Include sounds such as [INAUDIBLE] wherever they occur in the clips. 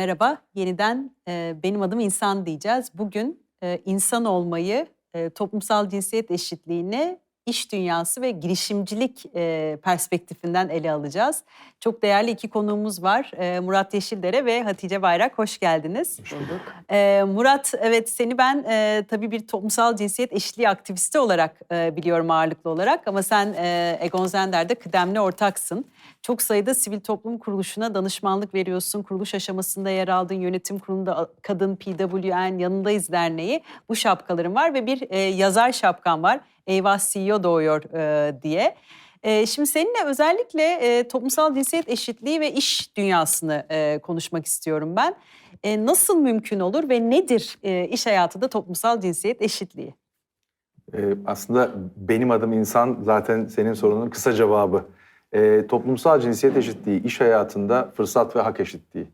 Merhaba, yeniden e, benim adım İnsan diyeceğiz. Bugün e, insan olmayı, e, toplumsal cinsiyet eşitliğini iş dünyası ve girişimcilik e, perspektifinden ele alacağız. Çok değerli iki konuğumuz var. E, Murat Yeşildere ve Hatice Bayrak. Hoş geldiniz. E, Murat, evet seni ben e, tabii bir toplumsal cinsiyet eşitliği aktivisti olarak e, biliyorum ağırlıklı olarak. Ama sen e, Egon Zender'de kıdemli ortaksın. Çok sayıda sivil toplum kuruluşuna danışmanlık veriyorsun. Kuruluş aşamasında yer aldın. Yönetim kurulunda Kadın PWN Yanındayız Derneği. Bu şapkaların var ve bir e, yazar şapkan var. Eyvah CEO doğuyor e, diye. E, şimdi seninle özellikle e, toplumsal cinsiyet eşitliği ve iş dünyasını e, konuşmak istiyorum ben. E, nasıl mümkün olur ve nedir e, iş hayatında toplumsal cinsiyet eşitliği? Ee, aslında benim adım insan zaten senin sorunun kısa cevabı. Ee, toplumsal cinsiyet eşitliği, iş hayatında fırsat ve hak eşitliği.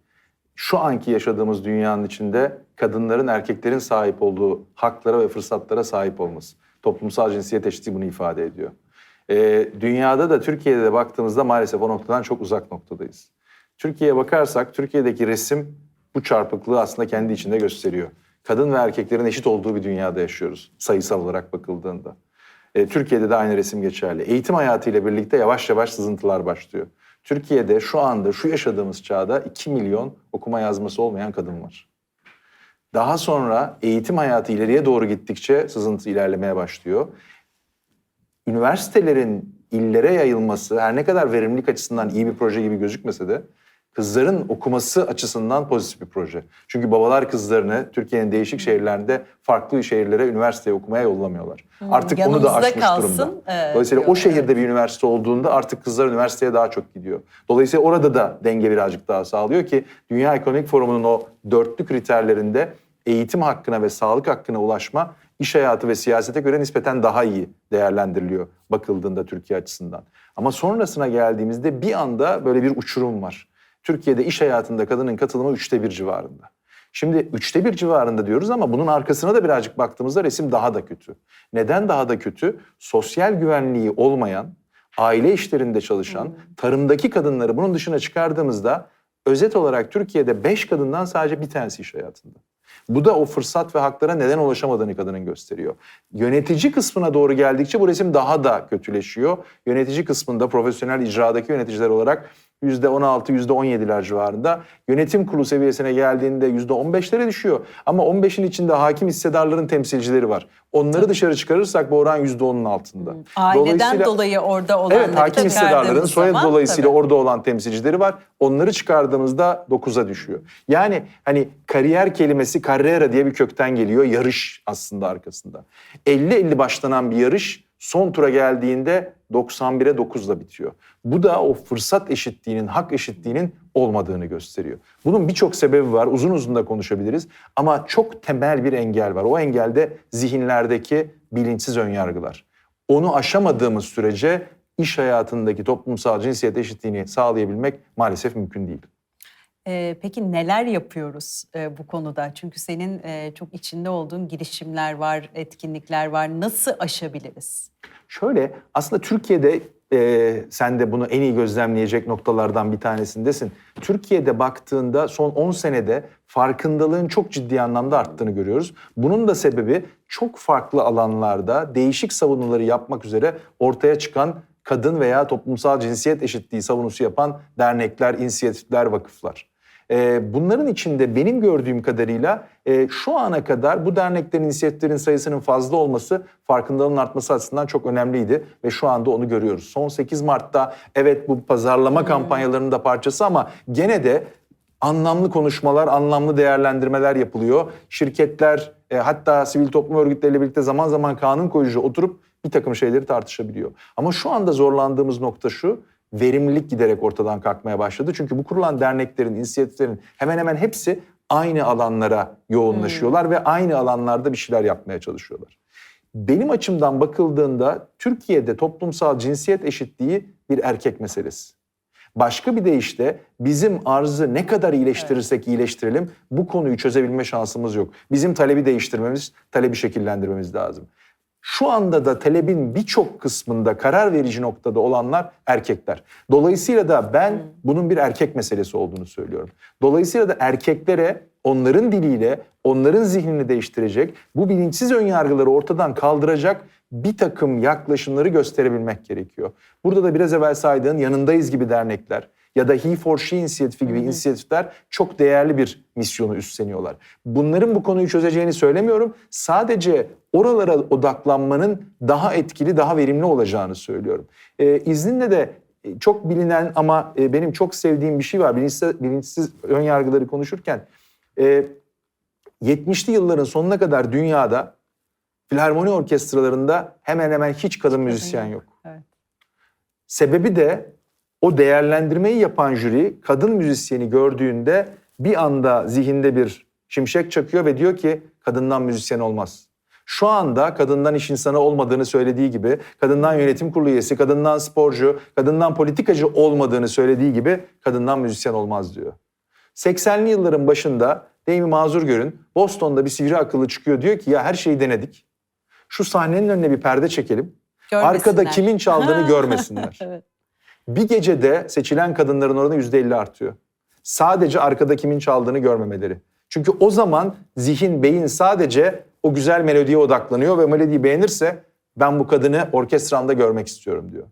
Şu anki yaşadığımız dünyanın içinde kadınların erkeklerin sahip olduğu haklara ve fırsatlara sahip olması. Toplumsal cinsiyet eşitliği bunu ifade ediyor. Ee, dünyada da Türkiye'de de baktığımızda maalesef o noktadan çok uzak noktadayız. Türkiye'ye bakarsak Türkiye'deki resim bu çarpıklığı aslında kendi içinde gösteriyor. Kadın ve erkeklerin eşit olduğu bir dünyada yaşıyoruz sayısal olarak bakıldığında. E, Türkiye'de de aynı resim geçerli. Eğitim hayatıyla birlikte yavaş yavaş sızıntılar başlıyor. Türkiye'de şu anda şu yaşadığımız çağda 2 milyon okuma yazması olmayan kadın var. Daha sonra eğitim hayatı ileriye doğru gittikçe sızıntı ilerlemeye başlıyor. Üniversitelerin illere yayılması her ne kadar verimlilik açısından iyi bir proje gibi gözükmese de kızların okuması açısından pozitif bir proje. Çünkü babalar kızlarını Türkiye'nin değişik şehirlerinde farklı şehirlere üniversiteye okumaya yollamıyorlar. Artık onu da aşmış kalsın, durumda. e, Dolayısıyla o diyorlar, şehirde bir üniversite olduğunda artık kızlar üniversiteye daha çok gidiyor. Dolayısıyla orada da denge birazcık daha sağlıyor ki Dünya Ekonomik Forumu'nun o dörtlü kriterlerinde eğitim hakkına ve sağlık hakkına ulaşma iş hayatı ve siyasete göre nispeten daha iyi değerlendiriliyor bakıldığında Türkiye açısından. Ama sonrasına geldiğimizde bir anda böyle bir uçurum var. Türkiye'de iş hayatında kadının katılımı üçte bir civarında. Şimdi üçte bir civarında diyoruz ama bunun arkasına da birazcık baktığımızda resim daha da kötü. Neden daha da kötü? Sosyal güvenliği olmayan, aile işlerinde çalışan, tarımdaki kadınları bunun dışına çıkardığımızda özet olarak Türkiye'de beş kadından sadece bir tanesi iş hayatında. Bu da o fırsat ve haklara neden ulaşamadığını kadının gösteriyor. Yönetici kısmına doğru geldikçe bu resim daha da kötüleşiyor. Yönetici kısmında profesyonel icradaki yöneticiler olarak %16, %17'ler civarında. Yönetim kurulu seviyesine geldiğinde %15'lere düşüyor. Ama 15'in içinde hakim hissedarların temsilcileri var. Onları dışarı çıkarırsak bu oran %10'un altında. Aileden Dolayısıyla- dolayı orada olanları Evet hakim hissedarların zaman, dolayısıyla tabii. orada olan temsilcileri var. Onları çıkardığımızda 9'a düşüyor. Yani hani kariyer kelimesi carrera diye bir kökten geliyor. Yarış aslında arkasında. 50-50 başlanan bir yarış son tura geldiğinde 91'e 9'la bitiyor. Bu da o fırsat eşitliğinin, hak eşitliğinin olmadığını gösteriyor. Bunun birçok sebebi var. Uzun uzun da konuşabiliriz. Ama çok temel bir engel var. O engelde zihinlerdeki bilinçsiz önyargılar. Onu aşamadığımız sürece iş hayatındaki toplumsal cinsiyet eşitliğini sağlayabilmek maalesef mümkün değil. Peki neler yapıyoruz bu konuda? Çünkü senin çok içinde olduğun girişimler var, etkinlikler var. Nasıl aşabiliriz? Şöyle aslında Türkiye'de sen de bunu en iyi gözlemleyecek noktalardan bir tanesindesin. Türkiye'de baktığında son 10 senede farkındalığın çok ciddi anlamda arttığını görüyoruz. Bunun da sebebi çok farklı alanlarda değişik savunuları yapmak üzere ortaya çıkan kadın veya toplumsal cinsiyet eşitliği savunusu yapan dernekler, inisiyatifler, vakıflar. Ee, bunların içinde benim gördüğüm kadarıyla e, şu ana kadar bu derneklerin, inisiyatiflerin sayısının fazla olması farkındalığın artması açısından çok önemliydi ve şu anda onu görüyoruz. Son 8 Mart'ta evet bu pazarlama kampanyalarının da parçası ama gene de anlamlı konuşmalar, anlamlı değerlendirmeler yapılıyor. Şirketler e, hatta sivil toplum örgütleriyle birlikte zaman zaman kanun koyucu oturup bir takım şeyleri tartışabiliyor. Ama şu anda zorlandığımız nokta şu, verimlilik giderek ortadan kalkmaya başladı. Çünkü bu kurulan derneklerin, inisiyatiflerin hemen hemen hepsi aynı alanlara yoğunlaşıyorlar ve aynı alanlarda bir şeyler yapmaya çalışıyorlar. Benim açımdan bakıldığında Türkiye'de toplumsal cinsiyet eşitliği bir erkek meselesi. Başka bir deyişle bizim arzı ne kadar iyileştirirsek iyileştirelim bu konuyu çözebilme şansımız yok. Bizim talebi değiştirmemiz, talebi şekillendirmemiz lazım. Şu anda da talebin birçok kısmında karar verici noktada olanlar erkekler. Dolayısıyla da ben bunun bir erkek meselesi olduğunu söylüyorum. Dolayısıyla da erkeklere onların diliyle, onların zihnini değiştirecek, bu bilinçsiz önyargıları ortadan kaldıracak bir takım yaklaşımları gösterebilmek gerekiyor. Burada da biraz evvel saydığın yanındayız gibi dernekler ya da He for She inisiyatifi gibi inisiyatifler çok değerli bir misyonu üstleniyorlar. Bunların bu konuyu çözeceğini söylemiyorum. Sadece oralara odaklanmanın daha etkili, daha verimli olacağını söylüyorum. Ee, izninle de e, çok bilinen ama e, benim çok sevdiğim bir şey var. Bilinçsiz, bilinçsiz ön yargıları konuşurken e, 70'li yılların sonuna kadar dünyada filarmoni orkestralarında hemen hemen hiç kadın müzisyen yok. Evet. Sebebi de o değerlendirmeyi yapan jüri kadın müzisyeni gördüğünde bir anda zihinde bir şimşek çakıyor ve diyor ki kadından müzisyen olmaz. Şu anda kadından iş insanı olmadığını söylediği gibi, kadından yönetim kurulu üyesi, kadından sporcu, kadından politikacı olmadığını söylediği gibi kadından müzisyen olmaz diyor. 80'li yılların başında deyimi mazur görün, Boston'da bir sivri akıllı çıkıyor diyor ki ya her şeyi denedik. Şu sahnenin önüne bir perde çekelim. Arkada kimin çaldığını [LAUGHS] görmesinler. Evet. Bir gecede seçilen kadınların oranı yüzde elli artıyor. Sadece arkada kimin çaldığını görmemeleri. Çünkü o zaman zihin, beyin sadece o güzel melodiye odaklanıyor ve melodiyi beğenirse ben bu kadını orkestramda görmek istiyorum diyor.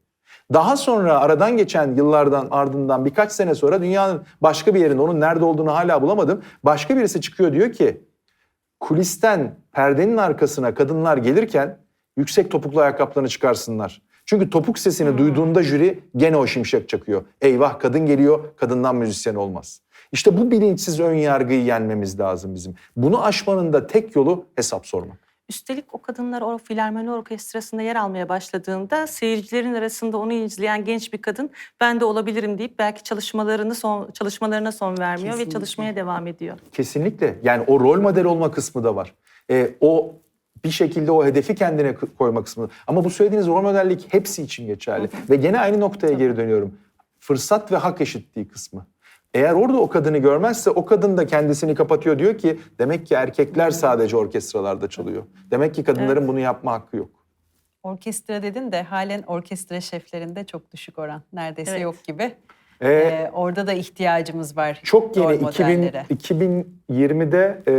Daha sonra aradan geçen yıllardan ardından birkaç sene sonra dünyanın başka bir yerinde onun nerede olduğunu hala bulamadım. Başka birisi çıkıyor diyor ki kulisten perdenin arkasına kadınlar gelirken yüksek topuklu ayakkabılarını çıkarsınlar. Çünkü topuk sesini duyduğunda jüri gene o şimşek çakıyor. Eyvah kadın geliyor, kadından müzisyen olmaz. İşte bu bilinçsiz ön yargıyı yenmemiz lazım bizim. Bunu aşmanın da tek yolu hesap sormak. Üstelik o kadınlar o filarmoni orkestrasında yer almaya başladığında seyircilerin arasında onu izleyen genç bir kadın ben de olabilirim deyip belki çalışmalarını son çalışmalarına son vermiyor Kesinlikle. ve çalışmaya devam ediyor. Kesinlikle. Yani o rol model olma kısmı da var. Ee, o bir şekilde o hedefi kendine koyma kısmı. Ama bu söylediğiniz rol modellik hepsi için geçerli. ve gene aynı noktaya geri dönüyorum. Fırsat ve hak eşitliği kısmı. Eğer orada o kadını görmezse o kadın da kendisini kapatıyor diyor ki demek ki erkekler sadece orkestralarda çalıyor. Demek ki kadınların bunu yapma hakkı yok. Orkestra dedin de halen orkestra şeflerinde çok düşük oran. Neredeyse Evet. yok gibi. Ee, Ee, orada da ihtiyacımız var. Çok yeni rol 2000, modellere. 2020'de e,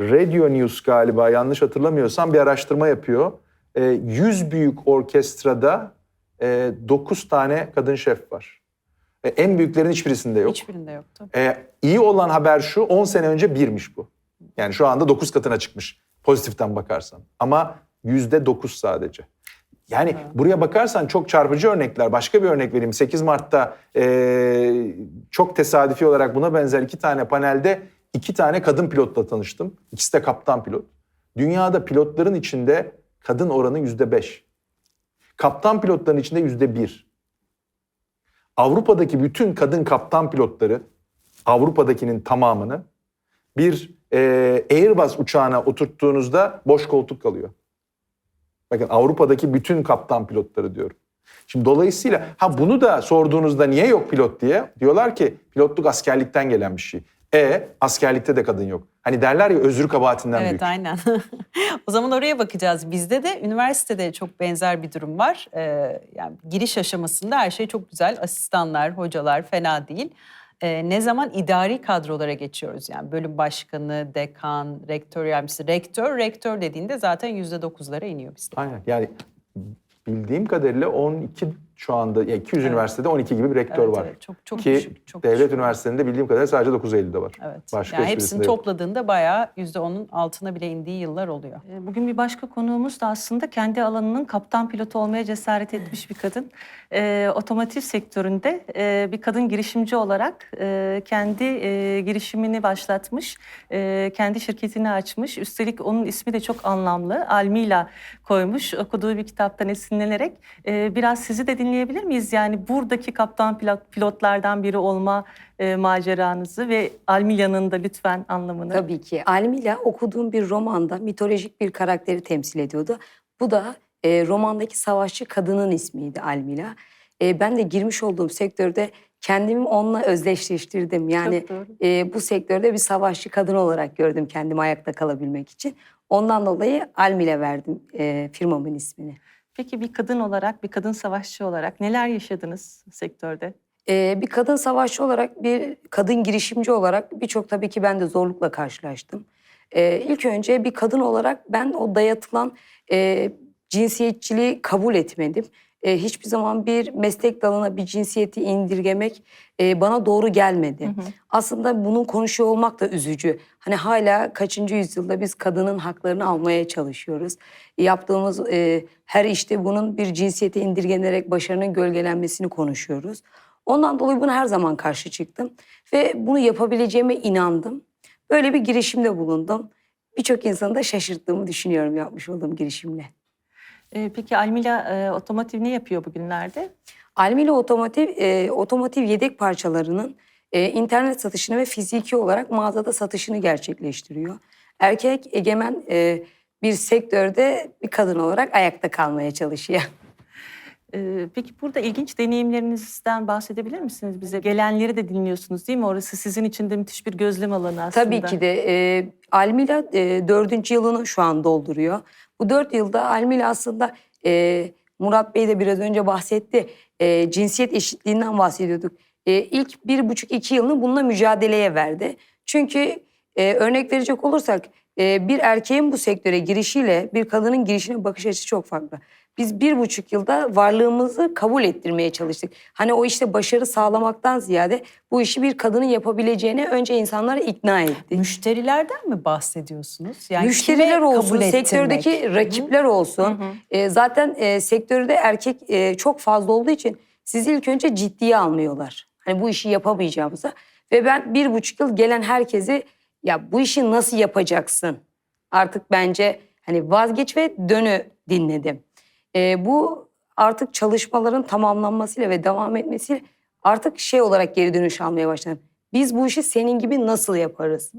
Radio News galiba yanlış hatırlamıyorsam bir araştırma yapıyor. E, 100 büyük orkestrada e, 9 tane kadın şef var. E, en büyüklerin hiçbirisinde yok. Hiçbirinde yoktu. E, iyi olan haber şu 10 sene önce birmiş bu. Yani şu anda 9 katına çıkmış pozitiften bakarsan. Ama yüzde 9 sadece. Yani buraya bakarsan çok çarpıcı örnekler. Başka bir örnek vereyim. 8 Mart'ta e, çok tesadüfi olarak buna benzer iki tane panelde iki tane kadın pilotla tanıştım. İkisi de kaptan pilot. Dünyada pilotların içinde kadın oranı yüzde 5. Kaptan pilotların içinde yüzde 1. Avrupa'daki bütün kadın kaptan pilotları Avrupa'dakinin tamamını bir e, Airbus uçağına oturttuğunuzda boş koltuk kalıyor. Bakın Avrupa'daki bütün kaptan pilotları diyorum. Şimdi dolayısıyla ha bunu da sorduğunuzda niye yok pilot diye diyorlar ki pilotluk askerlikten gelen bir şey. E askerlikte de kadın yok. Hani derler ya özür kabahatinden Evet büyük. aynen. [LAUGHS] o zaman oraya bakacağız. Bizde de üniversitede çok benzer bir durum var. Ee, yani giriş aşamasında her şey çok güzel. Asistanlar, hocalar fena değil. Ee, ne zaman idari kadrolara geçiyoruz yani bölüm başkanı, dekan, rektör yardımcısı. Rektör, rektör dediğinde zaten yüzde dokuzlara iniyor bizde. Aynen yani bildiğim kadarıyla 12 şu anda ya 200 Evet. üniversitede 12 gibi bir rektör Evet, var. evet, çok çok Ki düşük. Çok devlet düşük. üniversitelerinde bildiğim kadarıyla sadece 9 Eylül'de var. Evet. Başka yani hepsini topladığında bayağı yüzde onun altına bile indiği yıllar oluyor. E, Bugün bir başka konuğumuz da aslında kendi alanının kaptan pilotu olmaya cesaret etmiş bir kadın. E, otomotiv sektöründe e, bir kadın girişimci olarak e, kendi e, girişimini başlatmış, e, kendi şirketini açmış. Üstelik onun ismi de çok anlamlı, Almila koymuş okuduğu bir kitaptan esinlenerek. E, biraz sizi de dinleyebilir miyiz? Yani buradaki kaptan pilot, pilotlardan biri olma e, maceranızı ve Almila'nın da lütfen anlamını. Tabii ki. Almila okuduğum bir romanda mitolojik bir karakteri temsil ediyordu. Bu da e, romandaki savaşçı kadının ismiydi Almila. E, ben de girmiş olduğum sektörde kendimi onunla özdeşleştirdim. Yani e, bu sektörde bir savaşçı kadın olarak gördüm kendimi ayakta kalabilmek için. Ondan dolayı Almile verdim e, firmamın ismini. Peki bir kadın olarak, bir kadın savaşçı olarak neler yaşadınız sektörde? Ee, bir kadın savaşçı olarak, bir kadın girişimci olarak birçok tabii ki ben de zorlukla karşılaştım. Ee, ilk önce bir kadın olarak ben o dayatılan e, cinsiyetçiliği kabul etmedim. E, hiçbir zaman bir meslek dalına bir cinsiyeti indirgemek e, bana doğru gelmedi. Aslında bunun konuşuyor olmak da üzücü. Hani hala kaçıncı yüzyılda biz kadının haklarını almaya çalışıyoruz. Yaptığımız e, her işte bunun bir cinsiyete indirgenerek başarının gölgelenmesini konuşuyoruz. Ondan dolayı buna her zaman karşı çıktım ve bunu yapabileceğime inandım. Böyle bir girişimde bulundum. Birçok insanı da şaşırttığımı düşünüyorum yapmış olduğum girişimle. Ee, peki Almila e, Otomotiv ne yapıyor bugünlerde? Almila Otomotiv, e, otomotiv yedek parçalarının e, internet satışını ve fiziki olarak mağazada satışını gerçekleştiriyor. Erkek egemen e, bir sektörde bir kadın olarak ayakta kalmaya çalışıyor. Ee, peki burada ilginç deneyimlerinizden bahsedebilir misiniz bize? Gelenleri de dinliyorsunuz değil mi? Orası sizin için de müthiş bir gözlem alanı aslında. Tabii ki de e, Almila e, dördüncü yılını şu an dolduruyor. Bu dört yılda Almila aslında e, Murat Bey de biraz önce bahsetti. E, cinsiyet eşitliğinden bahsediyorduk. E, ilk bir buçuk iki yılını bununla mücadeleye verdi. Çünkü e, örnek verecek olursak e, bir erkeğin bu sektöre girişiyle bir kadının girişine bakış açısı çok farklı. Biz bir buçuk yılda varlığımızı kabul ettirmeye çalıştık. Hani o işte başarı sağlamaktan ziyade bu işi bir kadının yapabileceğine önce insanları ikna ettik. Müşterilerden mi bahsediyorsunuz? Yani Müşteriler olsun, kabul ettirmek? sektördeki rakipler olsun. E, zaten e, sektörde erkek e, çok fazla olduğu için sizi ilk önce ciddiye almıyorlar. Hani bu işi yapamayacağımıza. Ve ben bir buçuk yıl gelen herkesi ya bu işi nasıl yapacaksın? Artık bence hani vazgeç ve dönü dinledim. E, bu artık çalışmaların tamamlanmasıyla ve devam etmesiyle artık şey olarak geri dönüş almaya başladım. Biz bu işi senin gibi nasıl yaparız?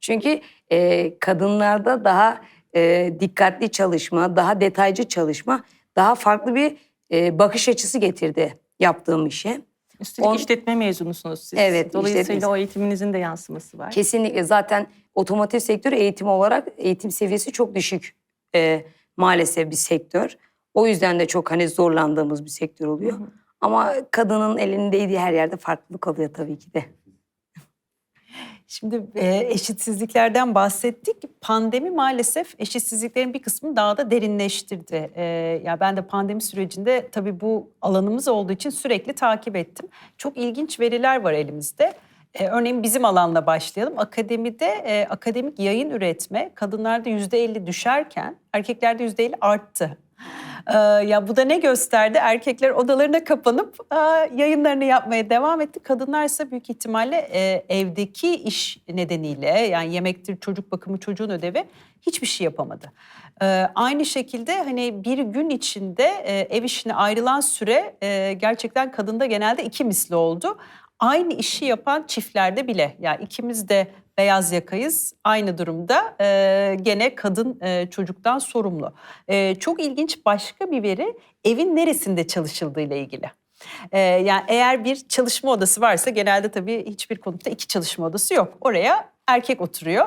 Çünkü e, kadınlarda daha e, dikkatli çalışma, daha detaycı çalışma, daha farklı bir e, bakış açısı getirdi yaptığım işe. Üstelik On- işletme mezunusunuz siz. Evet, Dolayısıyla o eğitiminizin de yansıması var. Kesinlikle zaten otomotiv sektörü eğitim olarak eğitim seviyesi çok düşük e, maalesef bir sektör. O yüzden de çok hani zorlandığımız bir sektör oluyor. Ama kadının elinin değdiği her yerde farklılık oluyor tabii ki de. Şimdi e, eşitsizliklerden bahsettik. Pandemi maalesef eşitsizliklerin bir kısmını daha da derinleştirdi. E, ya ben de pandemi sürecinde tabii bu alanımız olduğu için sürekli takip ettim. Çok ilginç veriler var elimizde. E, örneğin bizim alanla başlayalım. Akademide e, akademik yayın üretme kadınlarda yüzde elli düşerken erkeklerde yüzde elli arttı. Ee, ya bu da ne gösterdi? Erkekler odalarına kapanıp aa, yayınlarını yapmaya devam etti. Kadınlar ise büyük ihtimalle e, evdeki iş nedeniyle yani yemektir, çocuk bakımı, çocuğun ödevi hiçbir şey yapamadı. Ee, aynı şekilde hani bir gün içinde e, ev işine ayrılan süre e, gerçekten kadında genelde iki misli oldu. Aynı işi yapan çiftlerde bile yani ikimiz de beyaz yakayız aynı durumda e, gene kadın e, çocuktan sorumlu. E, çok ilginç başka bir veri evin neresinde çalışıldığı ile ilgili. E, yani eğer bir çalışma odası varsa genelde tabii hiçbir konutta iki çalışma odası yok. Oraya erkek oturuyor.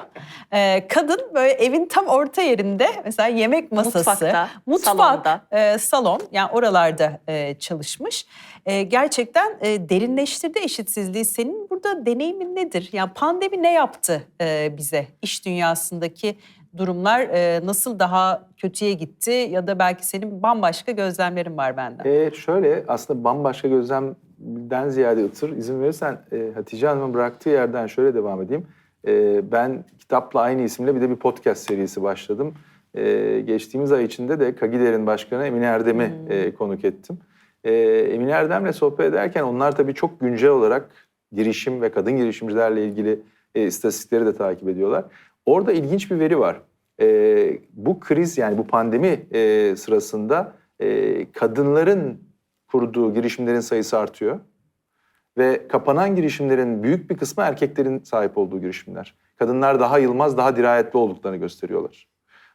E, kadın böyle evin tam orta yerinde mesela yemek masası, Mutfakta, mutfak, salonda. e, salon yani oralarda e, çalışmış. E, gerçekten e, derinleştirdi eşitsizliği. Senin burada deneyimin nedir? Yani pandemi ne yaptı e, bize? İş dünyasındaki durumlar e, nasıl daha kötüye gitti ya da belki senin bambaşka gözlemlerin var benden. E, şöyle aslında bambaşka gözlemden ziyade Itır izin verirsen e, Hatice Hanım'ın bıraktığı yerden şöyle devam edeyim. E, ben kitapla aynı isimle bir de bir podcast serisi başladım. E, geçtiğimiz ay içinde de Kagider'in başkanı Emine Erdem'i e, konuk ettim. E, Emine Erdem'le sohbet ederken onlar tabii çok güncel olarak girişim ve kadın girişimcilerle ilgili e, istatistikleri de takip ediyorlar. Orada ilginç bir veri var. E, bu kriz yani bu pandemi e, sırasında e, kadınların kurduğu girişimlerin sayısı artıyor. Ve kapanan girişimlerin büyük bir kısmı erkeklerin sahip olduğu girişimler. Kadınlar daha yılmaz, daha dirayetli olduklarını gösteriyorlar.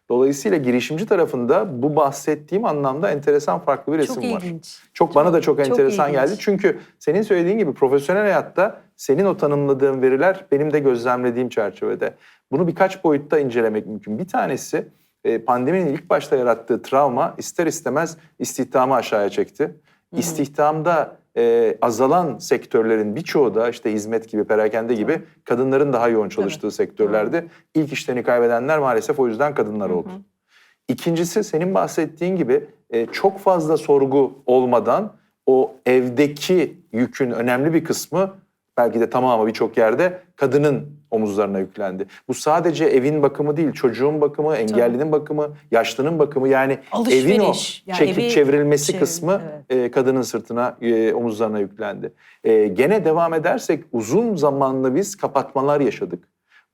Dolayısıyla girişimci tarafında bu bahsettiğim anlamda enteresan farklı bir resim Çok var. ilginç. Çok bana da çok çok enteresan ilginç. geldi. Çünkü senin söylediğin gibi profesyonel hayatta senin o tanımladığın veriler benim de gözlemlediğim çerçevede. Bunu birkaç boyutta incelemek mümkün. Bir tanesi e, pandeminin ilk başta yarattığı travma ister istemez istihdamı aşağıya çekti. İstihdamda e, azalan sektörlerin birçoğu da işte hizmet gibi, perakende gibi kadınların daha yoğun çalıştığı sektörlerde ilk işlerini kaybedenler maalesef o yüzden kadınlar oldu. İkincisi senin bahsettiğin gibi e, çok fazla sorgu olmadan o evdeki yükün önemli bir kısmı belki de tamamı birçok yerde kadının omuzlarına yüklendi. Bu sadece evin bakımı değil, çocuğun bakımı, engellinin bakımı, yaşlının bakımı yani evin o Alışveriş, yani çekip evi çevrilmesi çevir- kısmı evet. e, kadının sırtına, e, omuzlarına yüklendi. E, gene devam edersek uzun zamanlı biz kapatmalar yaşadık.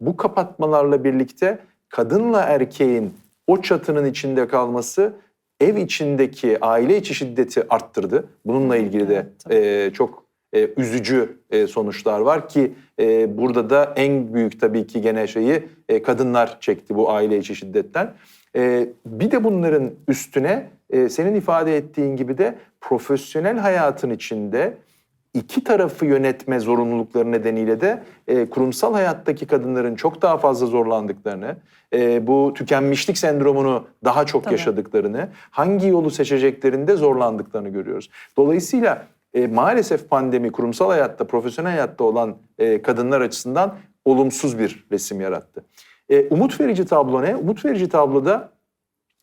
Bu kapatmalarla birlikte kadınla erkeğin o çatının içinde kalması ev içindeki aile içi şiddeti arttırdı. Bununla ilgili de Evet, tabii. e, çok e, üzücü e, sonuçlar var ki e, burada da en büyük tabii ki gene şeyi e, kadınlar çekti bu aile içi şiddetten. E, bir de bunların üstüne e, senin ifade ettiğin gibi de profesyonel hayatın içinde iki tarafı yönetme zorunlulukları nedeniyle de e, kurumsal hayattaki kadınların çok daha fazla zorlandıklarını, e, bu tükenmişlik sendromunu daha çok Tabii. yaşadıklarını, hangi yolu seçeceklerinde zorlandıklarını görüyoruz. Dolayısıyla e, maalesef pandemi kurumsal hayatta, profesyonel hayatta olan e, kadınlar açısından olumsuz bir resim yarattı. E, umut verici tablo ne? Umut verici tabloda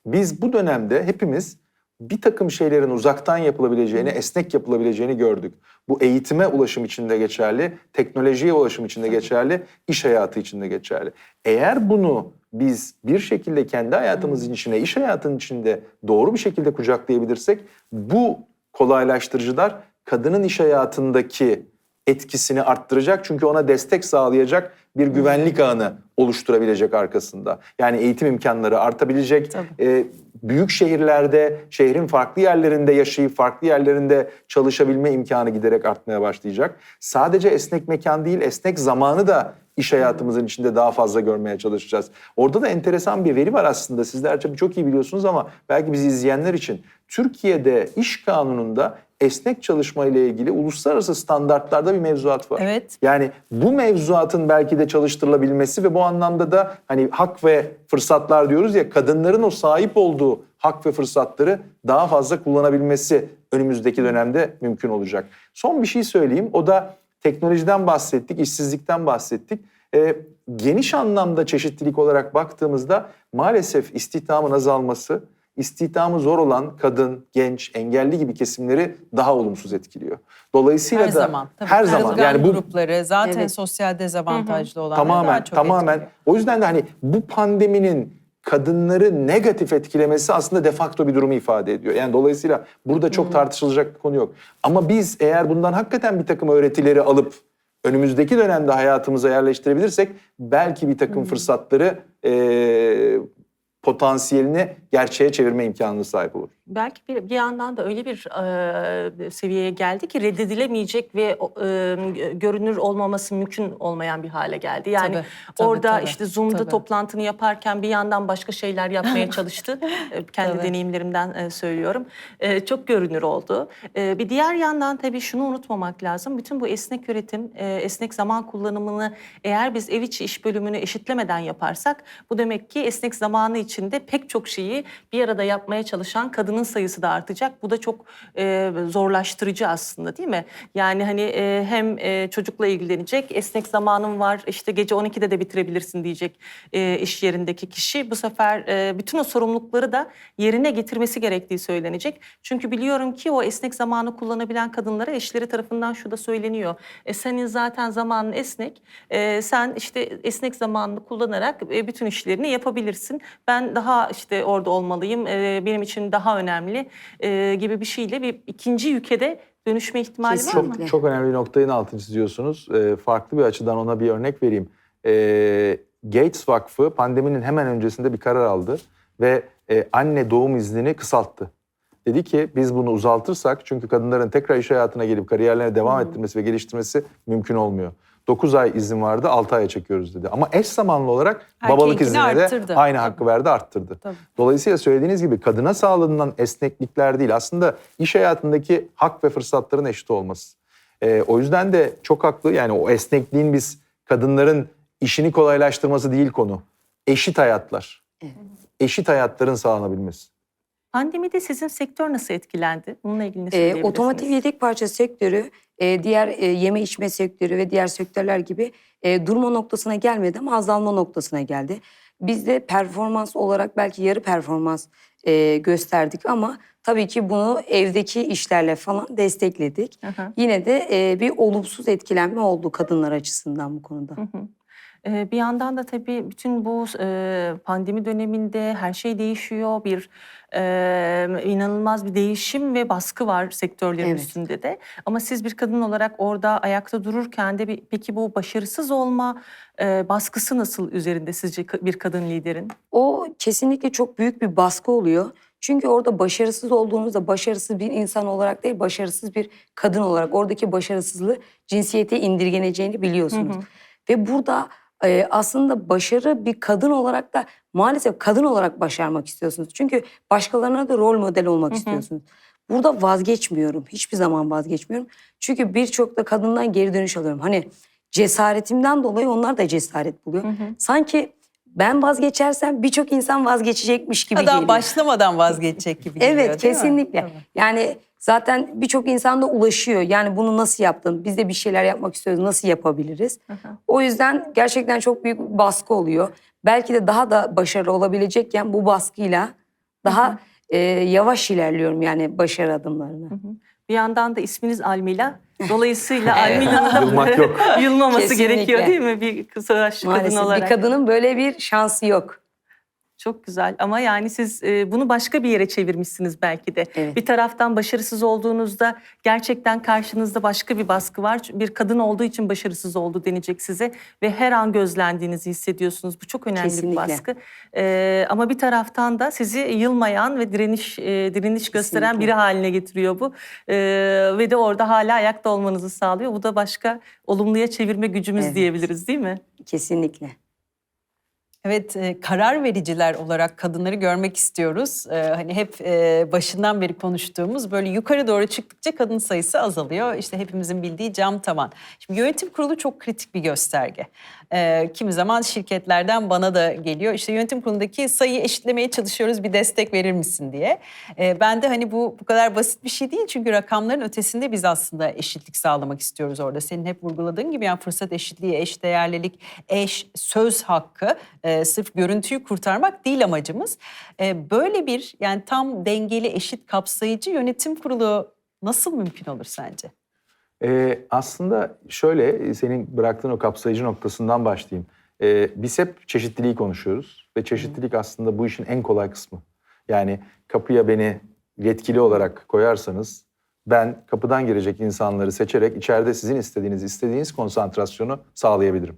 biz bu dönemde hepimiz bir takım şeylerin uzaktan yapılabileceğini, esnek yapılabileceğini gördük. Bu eğitime ulaşım içinde geçerli, teknolojiye ulaşım içinde geçerli, iş hayatı içinde geçerli. Eğer bunu biz bir şekilde kendi hayatımızın içine, iş hayatının içinde doğru bir şekilde kucaklayabilirsek bu kolaylaştırıcılar kadının iş hayatındaki etkisini arttıracak. Çünkü ona destek sağlayacak bir güvenlik ağını oluşturabilecek arkasında. Yani eğitim imkanları artabilecek. Ee, büyük şehirlerde, şehrin farklı yerlerinde yaşayıp farklı yerlerinde çalışabilme imkanı giderek artmaya başlayacak. Sadece esnek mekan değil, esnek zamanı da iş hayatımızın içinde daha fazla görmeye çalışacağız. Orada da enteresan bir veri var aslında. Sizler tabii çok iyi biliyorsunuz ama belki bizi izleyenler için. Türkiye'de iş kanununda esnek çalışma ile ilgili uluslararası standartlarda bir mevzuat var. Evet. Yani bu mevzuatın belki de çalıştırılabilmesi ve bu anlamda da hani hak ve fırsatlar diyoruz ya kadınların o sahip olduğu hak ve fırsatları daha fazla kullanabilmesi önümüzdeki dönemde mümkün olacak. Son bir şey söyleyeyim. O da teknolojiden bahsettik, işsizlikten bahsettik. Ee, geniş anlamda çeşitlilik olarak baktığımızda maalesef istihdamın azalması, istihdamı zor olan kadın, genç, engelli gibi kesimleri daha olumsuz etkiliyor. Dolayısıyla Her da zaman. Tabii. her zaman yani bu grupları zaten Evet. sosyal dezavantajlı olanlar tamamen daha çok tamamen. etkiliyor. O yüzden de hani bu pandeminin kadınları negatif etkilemesi aslında defakto bir durumu ifade ediyor. Yani dolayısıyla burada çok tartışılacak bir konu yok. Ama biz eğer bundan hakikaten bir takım öğretileri alıp önümüzdeki dönemde hayatımıza yerleştirebilirsek belki bir takım fırsatları eee, potansiyelini gerçeğe çevirme imkanına sahip olur. Belki bir, bir yandan da öyle bir e, seviyeye geldi ki reddedilemeyecek ve e, görünür olmaması mümkün olmayan bir hale geldi. Yani Tabii, tabii, orada tabii, işte Zoom'da tabii. toplantını yaparken bir yandan başka şeyler yapmaya [LAUGHS] çalıştı. Kendi Tabii. deneyimlerimden e, söylüyorum. E, Çok görünür oldu. E, Bir diğer yandan tabii şunu unutmamak lazım. Bütün bu esnek üretim, e, esnek zaman kullanımını eğer biz ev içi iş bölümünü eşitlemeden yaparsak bu demek ki esnek zamanı içinde pek çok şeyi bir arada yapmaya çalışan kadının sayısı da artacak. Bu da çok e, zorlaştırıcı aslında değil mi? Yani hani e, hem e, çocukla ilgilenecek, esnek zamanım var, işte gece 12'de de bitirebilirsin diyecek e, iş yerindeki kişi. Bu sefer e, bütün o sorumlulukları da yerine getirmesi gerektiği söylenecek. Çünkü biliyorum ki o esnek zamanı kullanabilen kadınlara eşleri tarafından şu da söyleniyor. E, senin zaten zamanın esnek, e, sen işte esnek zamanını kullanarak e, bütün işlerini yapabilirsin. Ben daha işte orada olmalıyım, e, benim için daha önemli e, gibi bir şeyle bir ikinci ülkede dönüşme ihtimali var mı? Kesinlikle. Çok önemli bir noktayın altını çiziyorsunuz. Ee, farklı bir açıdan ona bir örnek vereyim. Ee, Gates Vakfı pandeminin hemen öncesinde bir karar aldı ve e, anne doğum iznini kısalttı. Dedi ki biz bunu uzaltırsak çünkü kadınların tekrar iş hayatına gelip kariyerlerine devam ettirmesi ve geliştirmesi mümkün olmuyor. 9 ay izin vardı 6 aya çekiyoruz dedi. Ama eş zamanlı olarak babalık iznine de arttırdı. aynı Tabii. hakkı verdi arttırdı. Tabii. Dolayısıyla söylediğiniz gibi kadına sağlanılan esneklikler değil aslında iş hayatındaki hak ve fırsatların eşit olması. Ee, o yüzden de çok haklı yani o esnekliğin biz kadınların işini kolaylaştırması değil konu. Eşit hayatlar. Eşit hayatların sağlanabilmesi. Pandemide sizin sektör nasıl etkilendi? Bununla ilgili ne E, söyleyebilirsiniz? otomotiv yedek parça sektörü, e, diğer e, yeme içme sektörü ve diğer sektörler gibi e, durma noktasına gelmedi ama azalma noktasına geldi. Biz de performans olarak belki yarı performans e, gösterdik ama tabii ki bunu evdeki işlerle falan destekledik. Aha. Yine de e, bir olumsuz etkilenme oldu kadınlar açısından bu konuda. Ee, Bir yandan da tabii bütün bu pandemi döneminde her şey değişiyor. Bir inanılmaz bir değişim ve baskı var sektörlerin Evet. üstünde de. Ama siz bir kadın olarak orada ayakta dururken de bir, peki bu başarısız olma baskısı nasıl üzerinde sizce bir kadın liderin? O kesinlikle çok büyük bir baskı oluyor. Çünkü orada başarısız olduğunuzda başarısız bir insan olarak değil, başarısız bir kadın olarak oradaki başarısızlığı cinsiyete indirgeneceğini biliyorsunuz. Ve burada e, aslında başarı bir kadın olarak da maalesef kadın olarak başarmak istiyorsunuz. Çünkü başkalarına da rol model olmak istiyorsunuz. Burada vazgeçmiyorum. Hiçbir zaman vazgeçmiyorum. Çünkü birçok da kadından geri dönüş alıyorum. Hani cesaretimden dolayı onlar da cesaret buluyor. Sanki ben vazgeçersem birçok insan vazgeçecekmiş gibi Daha geliyor. başlamadan vazgeçecek gibi geliyor Evet mi? kesinlikle. Tabii. Yani zaten birçok insan da ulaşıyor. Yani bunu nasıl yaptın? Biz de bir şeyler yapmak istiyoruz. Nasıl yapabiliriz? O yüzden gerçekten çok büyük bir baskı oluyor. Belki de daha da başarılı olabilecekken bu baskıyla daha e, yavaş ilerliyorum yani başarı adımlarına. Bir yandan da isminiz Almila. Dolayısıyla [LAUGHS] Almila'nın Yılmak yok. [LAUGHS] yılmaması Kesinlikle. gerekiyor değil mi bir kısa kadın Maalesef olarak? bir kadının böyle bir şansı yok. Çok güzel ama yani siz e, bunu başka bir yere çevirmişsiniz belki de. Evet. Bir taraftan başarısız olduğunuzda gerçekten karşınızda başka bir baskı var. Bir kadın olduğu için başarısız oldu denecek size ve her an gözlendiğinizi hissediyorsunuz. Bu çok önemli Kesinlikle. bir baskı. E, ama bir taraftan da sizi yılmayan ve direniş e, direniş gösteren Kesinlikle. biri haline getiriyor bu. E, ve de orada hala ayakta olmanızı sağlıyor. Bu da başka olumluya çevirme gücümüz Evet. diyebiliriz değil mi? Kesinlikle. Evet, e, karar vericiler olarak kadınları görmek istiyoruz. E, hani hep e, başından beri konuştuğumuz böyle yukarı doğru çıktıkça kadın sayısı azalıyor. İşte hepimizin bildiği cam tavan. Şimdi yönetim kurulu çok kritik bir gösterge. E, kimi zaman şirketlerden bana da geliyor. İşte yönetim kurulundaki sayıyı eşitlemeye çalışıyoruz bir destek verir misin diye. E, ben de hani bu bu kadar basit bir şey değil. Çünkü rakamların ötesinde biz aslında eşitlik sağlamak istiyoruz orada. Senin hep vurguladığın gibi yani fırsat eşitliği, eş değerlilik, eş söz hakkı e, sırf görüntüyü kurtarmak değil amacımız. E, böyle bir yani tam dengeli, eşit, kapsayıcı yönetim kurulu nasıl mümkün olur sence? Ee, aslında şöyle senin bıraktığın o kapsayıcı noktasından başlayayım. Ee, biz hep çeşitliliği konuşuyoruz ve çeşitlilik aslında bu işin en kolay kısmı. Yani kapıya beni yetkili olarak koyarsanız ben kapıdan girecek insanları seçerek içeride sizin istediğiniz istediğiniz konsantrasyonu sağlayabilirim.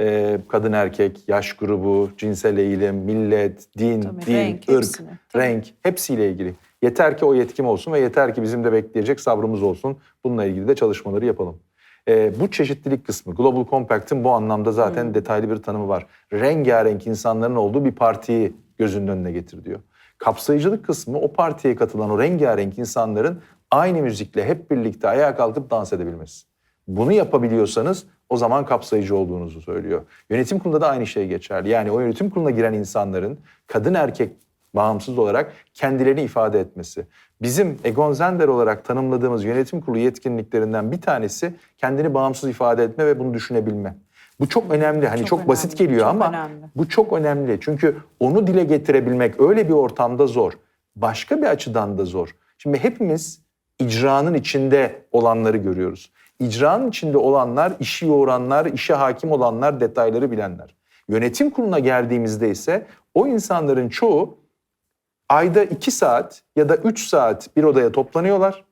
Ee, kadın erkek, yaş grubu, cinsel eğilim, millet, din, Tabii, dil, renk, ırk, hepsini. Renk hepsiyle ilgili. Yeter ki o yetkim olsun ve yeter ki bizim de bekleyecek sabrımız olsun. Bununla ilgili de çalışmaları yapalım. Ee, bu çeşitlilik kısmı, Global Compact'ın bu anlamda zaten detaylı bir tanımı var. Rengarenk insanların olduğu bir partiyi gözünün önüne getir diyor. Kapsayıcılık kısmı o partiye katılan o rengarenk insanların aynı müzikle hep birlikte ayağa kalkıp dans edebilmesi. Bunu yapabiliyorsanız o zaman kapsayıcı olduğunuzu söylüyor. Yönetim kurulunda da aynı şey geçerli. Yani o yönetim kuruluna giren insanların kadın erkek bağımsız olarak kendilerini ifade etmesi. Bizim Egon Zender olarak tanımladığımız yönetim kurulu yetkinliklerinden bir tanesi kendini bağımsız ifade etme ve bunu düşünebilme. Bu çok önemli. Hani çok, Çok basit önemli, geliyor çok ama önemli. bu çok önemli. Çünkü onu dile getirebilmek öyle bir ortamda zor. Başka bir açıdan da zor. Şimdi hepimiz icranın içinde olanları görüyoruz. İcranın içinde olanlar, işi yoğuranlar, işe hakim olanlar, detayları bilenler. Yönetim kuruluna geldiğimizde ise o insanların çoğu ayda iki saat ya da üç saat bir odaya toplanıyorlar.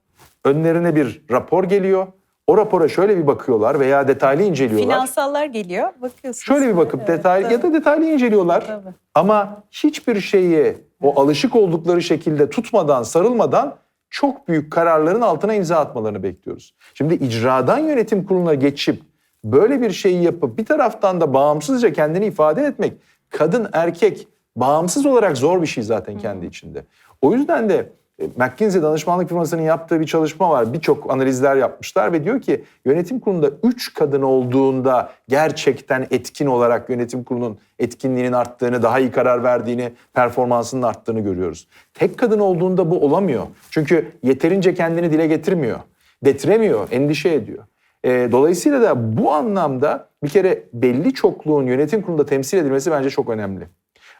Önlerine bir rapor geliyor. O rapora şöyle bir bakıyorlar veya detaylı inceliyorlar. Finansallar geliyor, bakıyorsunuz. Şöyle bir bakıp Evet, detaylı ya tabii. da detaylı inceliyorlar. Tabii. Ama hiçbir şeyi o alışık oldukları şekilde tutmadan, sarılmadan çok büyük kararların altına imza atmalarını bekliyoruz. Şimdi icradan yönetim kuruluna geçip böyle bir şeyi yapıp bir taraftan da bağımsızca kendini ifade etmek kadın erkek bağımsız olarak zor bir şey zaten kendi içinde. O yüzden de e, McKinsey danışmanlık firmasının yaptığı bir çalışma var. Birçok analizler yapmışlar ve diyor ki yönetim kurulunda 3 kadın olduğunda gerçekten etkin olarak yönetim kurulunun etkinliğinin arttığını, daha iyi karar verdiğini, performansının arttığını görüyoruz. Tek kadın olduğunda bu olamıyor. Çünkü yeterince kendini dile getirmiyor, getiremiyor, endişe ediyor. E, dolayısıyla da bu anlamda bir kere belli çokluğun yönetim kurulunda temsil edilmesi bence çok önemli.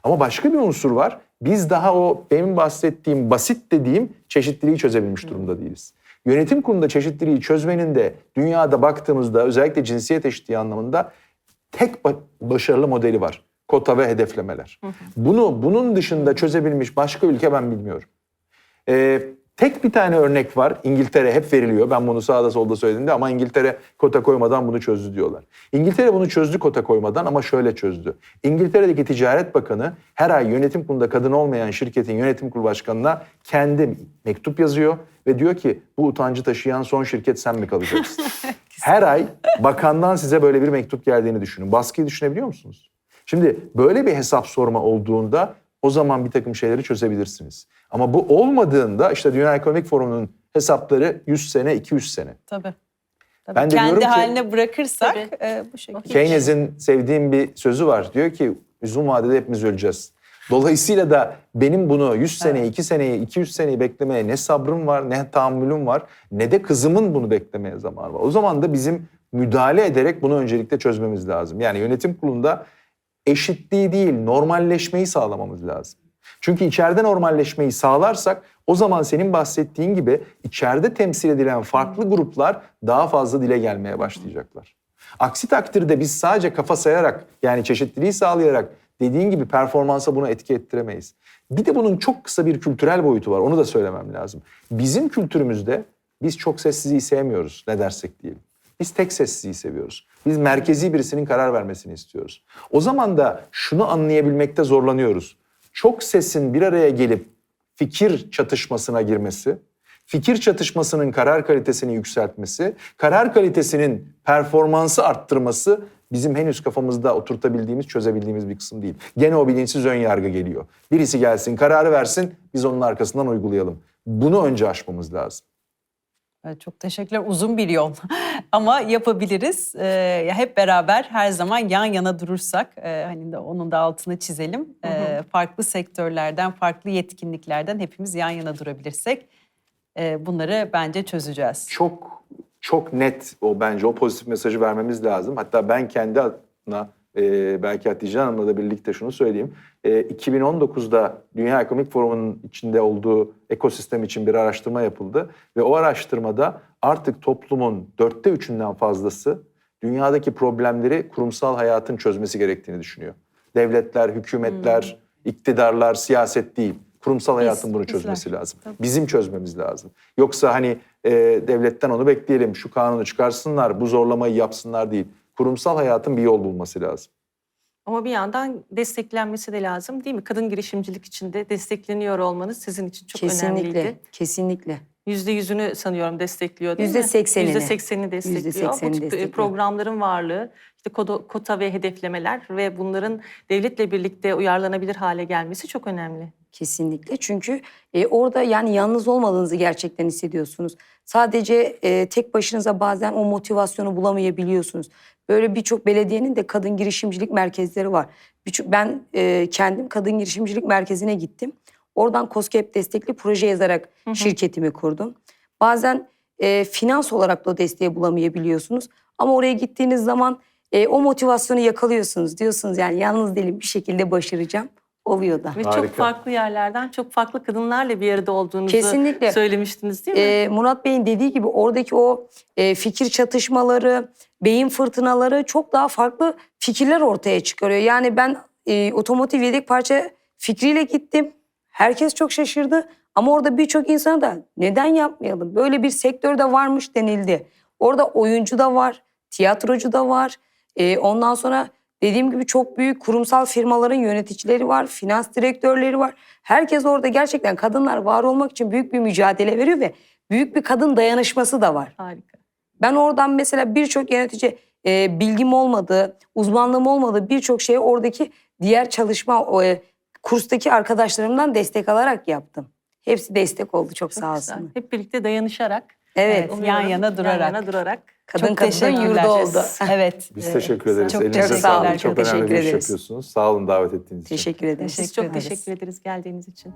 Ama başka bir unsur var. Biz daha o benim bahsettiğim basit dediğim çeşitliliği çözebilmiş durumda değiliz. Yönetim kurulunda çeşitliliği çözmenin de dünyada baktığımızda özellikle cinsiyet eşitliği anlamında tek ba- başarılı modeli var. Kota ve hedeflemeler. Bunu bunun dışında çözebilmiş başka ülke ben bilmiyorum. Ee, tek bir tane örnek var. İngiltere hep veriliyor. Ben bunu sağda solda söylediğimde ama İngiltere kota koymadan bunu çözdü diyorlar. İngiltere bunu çözdü kota koymadan ama şöyle çözdü. İngiltere'deki Ticaret Bakanı her ay yönetim kurulunda kadın olmayan şirketin yönetim kurulu başkanına kendi mektup yazıyor ve diyor ki bu utancı taşıyan son şirket sen mi kalacaksın? [LAUGHS] her ay bakandan size böyle bir mektup geldiğini düşünün. Baskıyı düşünebiliyor musunuz? Şimdi böyle bir hesap sorma olduğunda o zaman bir takım şeyleri çözebilirsiniz. Ama bu olmadığında işte Dünya Ekonomik Forumu'nun hesapları 100 sene, 200 sene. Tabii. Tabii. Ben de Kendi diyorum ki- haline bırakırsak Tabii. e, bu şekilde. Keynes'in sevdiğim bir sözü var. Diyor ki uzun vadede hepimiz öleceğiz. Dolayısıyla da benim bunu 100 seneyi, 2 seneyi, 200 seneyi beklemeye ne sabrım var, ne tahammülüm var, ne de kızımın bunu beklemeye zamanı var. O zaman da bizim müdahale ederek bunu öncelikle çözmemiz lazım. Yani yönetim kurulunda eşitliği değil, normalleşmeyi sağlamamız lazım. Çünkü içeride normalleşmeyi sağlarsak o zaman senin bahsettiğin gibi içeride temsil edilen farklı gruplar daha fazla dile gelmeye başlayacaklar. Aksi takdirde biz sadece kafa sayarak yani çeşitliliği sağlayarak dediğin gibi performansa bunu etki ettiremeyiz. Bir de bunun çok kısa bir kültürel boyutu var onu da söylemem lazım. Bizim kültürümüzde biz çok sessizliği sevmiyoruz ne dersek diyelim. Biz tek sessizliği seviyoruz. Biz merkezi birisinin karar vermesini istiyoruz. O zaman da şunu anlayabilmekte zorlanıyoruz. Çok sesin bir araya gelip fikir çatışmasına girmesi, fikir çatışmasının karar kalitesini yükseltmesi, karar kalitesinin performansı arttırması bizim henüz kafamızda oturtabildiğimiz, çözebildiğimiz bir kısım değil. Gene o bilinçsiz ön yargı geliyor. Birisi gelsin, kararı versin, biz onun arkasından uygulayalım. Bunu önce aşmamız lazım. Evet, Çok teşekkürler. Uzun bir yol [LAUGHS] ama yapabiliriz. Ee, ya hep beraber her zaman yan yana durursak, e, hani de onun da altını çizelim. Ee, farklı sektörlerden, farklı yetkinliklerden hepimiz yan yana durabilirsek e, bunları bence çözeceğiz. çok çok net o bence o pozitif mesajı vermemiz lazım. Hatta ben kendi adına e, belki Hatice Hanım'la da birlikte şunu söyleyeyim. E, 2019'da Dünya Ekonomik Forumu'nun içinde olduğu ekosistem için bir araştırma yapıldı. Ve o araştırmada artık toplumun dörtte üçünden fazlası dünyadaki problemleri kurumsal hayatın çözmesi gerektiğini düşünüyor. Devletler, hükümetler, iktidarlar, siyaset değil. Kurumsal hayatın bunu bizler. çözmesi lazım. Tabii. Bizim çözmemiz lazım. Yoksa hani e, devletten onu bekleyelim, şu kanunu çıkarsınlar, bu zorlamayı yapsınlar değil. Kurumsal hayatın bir yol bulması lazım. Ama bir yandan desteklenmesi de lazım değil mi? Kadın girişimcilik içinde destekleniyor olmanız sizin için çok kesinlikle, önemliydi. kesinlikle. Yüzde yüzünü sanıyorum destekliyor değil Yüzde mi? seksenini. Yüzde seksenini destekliyor. Yüzde seksenini Bu tip e, destekliyor. programların varlığı, işte kota ve hedeflemeler ve bunların devletle birlikte uyarlanabilir hale gelmesi çok önemli. Kesinlikle çünkü e, orada yani yalnız olmadığınızı gerçekten hissediyorsunuz. Sadece e, tek başınıza bazen o motivasyonu bulamayabiliyorsunuz. Böyle birçok belediyenin de kadın girişimcilik merkezleri var. Birçok ben e, kendim kadın girişimcilik merkezine gittim. Oradan COSGAP destekli proje yazarak şirketimi kurdum. Bazen e, finans olarak da desteği bulamayabiliyorsunuz. Ama oraya gittiğiniz zaman e, o motivasyonu yakalıyorsunuz. Diyorsunuz yani yalnız değilim bir şekilde başaracağım. Oluyor da. Ve Harika. çok farklı yerlerden çok farklı kadınlarla bir arada olduğunuzu Kesinlikle. söylemiştiniz değil mi? Ee, Murat Bey'in dediği gibi oradaki o e, fikir çatışmaları, beyin fırtınaları çok daha farklı fikirler ortaya çıkarıyor. Yani ben e, otomotiv yedek parça fikriyle gittim. Herkes çok şaşırdı. Ama orada birçok insana da neden yapmayalım? Böyle bir sektörde varmış denildi. Orada oyuncu da var, tiyatrocu da var. E, ondan sonra dediğim gibi çok büyük kurumsal firmaların yöneticileri var, finans direktörleri var. Herkes orada gerçekten kadınlar var olmak için büyük bir mücadele veriyor ve büyük bir kadın dayanışması da var. Harika. Ben oradan mesela birçok yönetici e, bilgim olmadığı, uzmanlığım olmadığı birçok şeyi oradaki diğer çalışma e, kurstaki arkadaşlarımdan destek alarak yaptım. Hepsi destek oldu. Çok, Çok sağ olsun. Hep birlikte dayanışarak. Evet. Umuyorum, yan yana durarak. Yan yana durarak. Kadın Çok kadının yurdu oldu. Evet. Biz Evet. teşekkür ederiz. Çok Elinize çok sağ olun. sağlık. Çok, Çok önemli teşekkür bir iş yapıyorsunuz. Sağ olun davet ettiğiniz için. Teşekkür ederiz. Biz çok teşekkür ederiz geldiğiniz için.